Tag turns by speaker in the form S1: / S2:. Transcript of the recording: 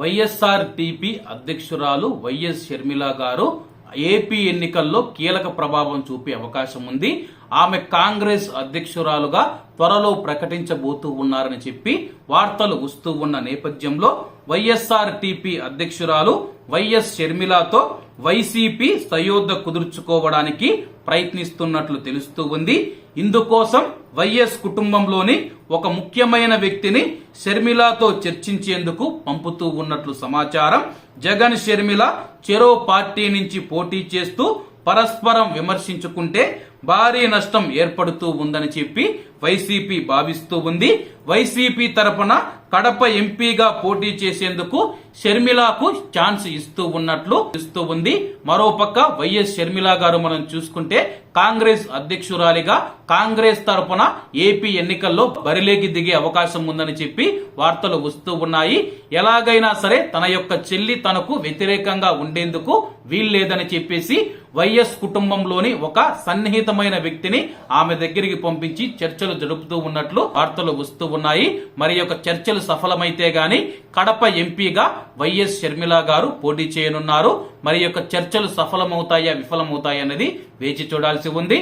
S1: YSR TP అధ్యక్షురాలు YS Sharmila గారు AP ఎన్నికల్లో కీలక ప్రభావం చూపే అవకాశం ఉంది. ఆమె కాంగ్రెస్ అధ్యక్షురాలుగా త్వరలో ప్రకటించబోతూ ఉన్నారని చెప్పి వార్తలు వస్తూ ఉన్న నేపథ్యంలో వైఎస్ఆర్ టిపి అధ్యక్షురాలు వైఎస్ షర్మిలాతో వైసీపీ సయోధ్య కుదుర్చుకోవడానికి ప్రయత్నిస్తున్నట్లు తెలుస్తూ ఉంది. ఇందుకోసం వైఎస్ కుటుంబంలోని ఒక ముఖ్యమైన వ్యక్తిని షర్మిలాతో చర్చించేందుకు పంపుతూ ఉన్నట్లు సమాచారం. జగన్ షర్మిల చెరో పార్టీ నుంచి పోటీ చేస్తూ పరస్పరం విమర్శించుకుంటే భారీ నష్టం ఏర్పడుతూ ఉందని చెప్పి వైసీపీ భావిస్తూ ఉంది. వైసీపీ తరపున కడప ఎంపీగా పోటీ చేసేందుకు షర్మిలాకు ఛాన్స్ ఇస్తూ ఉన్నట్లు ఇస్తూ ఉంది. మరోపక్క వైఎస్ షర్మిల గారు మనం చూసుకుంటే కాంగ్రెస్ అధ్యక్షురాలిగా కాంగ్రెస్ తరపున ఏపీ ఎన్నికల్లో బరిలేకి దిగే అవకాశం ఉందని చెప్పి వార్తలు వస్తూ ఉన్నాయి. ఎలాగైనా సరే తన యొక్క చెల్లి తనకు వ్యతిరేకంగా ఉండేందుకు వీల్లేదని చెప్పేసి వైఎస్ కుటుంబంలోని ఒక సన్నిహిత సన్నిహితమైన వ్యక్తిని ఆమె దగ్గరికి పంపించి చర్చలు జరుపుతూ ఉన్నట్లు వార్తలు వస్తూ ఉన్నాయి. మరి యొక్క చర్చలు సఫలమైతే గాని కడప ఎంపీగా వైఎస్ షర్మిల గారు పోటీ చేయనున్నారు. మరి యొక్క చర్చలు సఫలమవుతాయా విఫలమవుతాయా అనేది వేచి చూడాల్సి ఉంది.